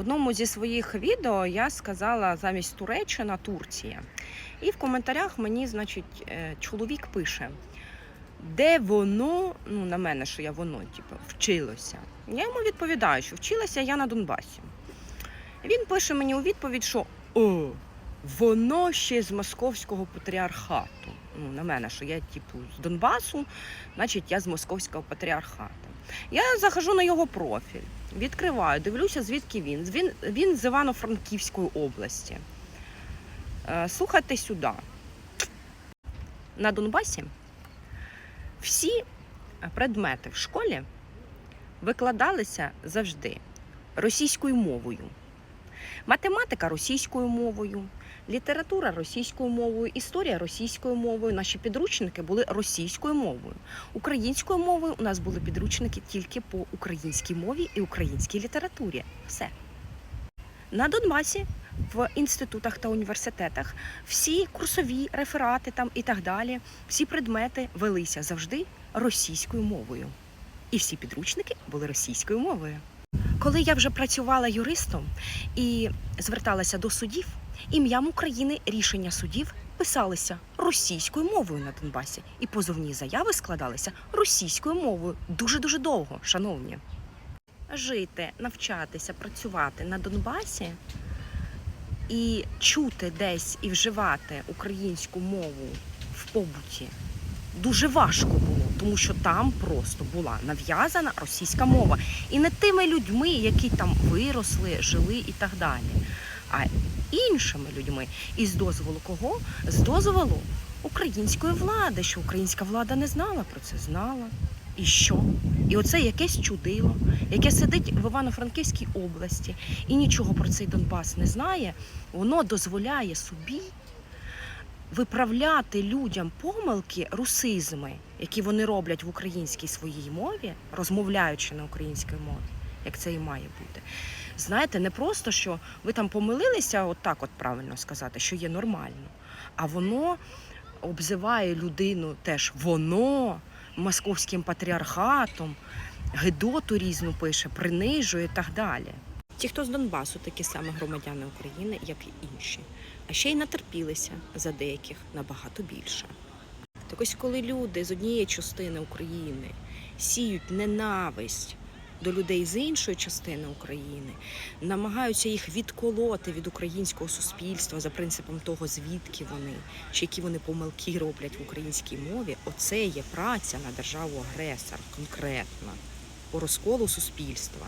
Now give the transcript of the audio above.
В одному зі своїх відео я сказала замість Туреччина Турція. І в коментарях мені, значить, е, чоловік пише, де воно, ну на мене, що я воно, типу, вчилося. Я йому відповідаю, що вчилася я на Донбасі. Він пише мені у відповідь, що о, воно ще з московського патріархату. Ну, на мене, що я, типу, з Донбасу, значить, я з московського патріархату. Я захожу на його профіль, відкриваю, дивлюся, звідки він. Він, він з Івано-Франківської області. Е, Слухайте сюди. На Донбасі всі предмети в школі викладалися завжди російською мовою. Математика російською мовою, література російською мовою, історія російською мовою. Наші підручники були російською мовою. Українською мовою у нас були підручники тільки по українській мові і українській літературі. Все. На Донбасі в інститутах та університетах всі курсові реферати там і так далі, всі предмети велися завжди російською мовою. І всі підручники були російською мовою. Коли я вже працювала юристом і зверталася до судів, ім'ям України рішення судів писалися російською мовою на Донбасі, і позовні заяви складалися російською мовою дуже дуже довго, шановні. Жити, навчатися, працювати на Донбасі і чути десь і вживати українську мову в побуті дуже важко було, тому що там просто була нав'язана російська мова. І не тими людьми, які там виросли, жили і так далі, а іншими людьми. І з дозволу кого? З дозволу української влади, що українська влада не знала про це, знала. І що? І оце якесь чудило, яке сидить в Івано-Франківській області і нічого про цей Донбас не знає, воно дозволяє собі виправляти людям помилки, русизми, які вони роблять в українській своїй мові, розмовляючи на українській мові, як це і має бути. Знаєте, не просто що ви там помилилися, от так от правильно сказати, що є нормально, а воно обзиває людину теж воно московським патріархатом, гидоту різну пише, принижує і так далі. Ті, хто з Донбасу, такі самі громадяни України, як і інші, а ще й натерпілися за деяких набагато більше. Так ось, коли люди з однієї частини України сіють ненависть до людей з іншої частини України, намагаються їх відколоти від українського суспільства за принципом того, звідки вони, чи які вони помилки роблять в українській мові, оце є праця на державу агресор конкретно по розколу суспільства.